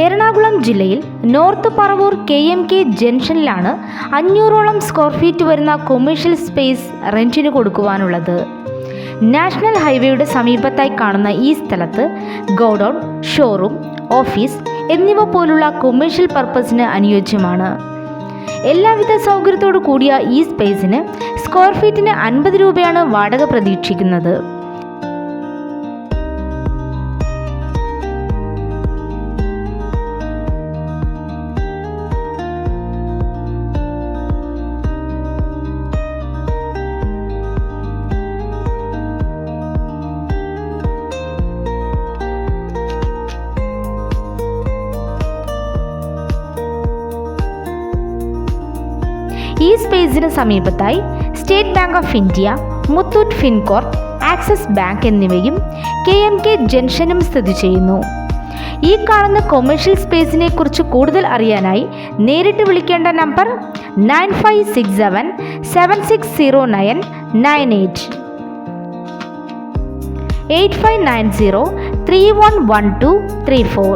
എറണാകുളം ജില്ലയിൽ north Paravur K M K ജംഗ്ഷനിലാണ് അഞ്ഞൂറോളം square feet വരുന്ന കൊമേഴ്ഷ്യൽ സ്പേസ് റെന്റിന് കൊടുക്കുവാനുള്ളത്. നാഷണൽ ഹൈവേയുടെ സമീപത്തായി കാണുന്ന ഈ സ്ഥലത്ത് ഗോഡൗൺ ഷോറൂം ഓഫീസ് എന്നിവ പോലുള്ള കൊമേഴ്ഷ്യൽ പർപ്പസിന് അനുയോജ്യമാണ്. എല്ലാവിധ സൗകര്യത്തോടു കൂടിയ ഈ സ്പേസിന് സ്ക്വയർ ഫീറ്റിന് അൻപത് രൂപയാണ് വാടക പ്രതീക്ഷിക്കുന്നത്. ഈ സ്പേസിന് സമീപത്തായി state bank of India Muthoot Fincorp Axis bank എന്നിവയും കെ എം കെ ജംഗ്ഷനും സ്ഥിതി ചെയ്യുന്നു. ഈ കാണുന്ന കൊമേഴ്ഷ്യൽ സ്പേസിനെ കുറിച്ച് കൂടുതൽ അറിയാനായി നേരിട്ട് വിളിക്കേണ്ട number nine five six seven seven six zero nine nine eight. Eight five nine zero three one one two three four.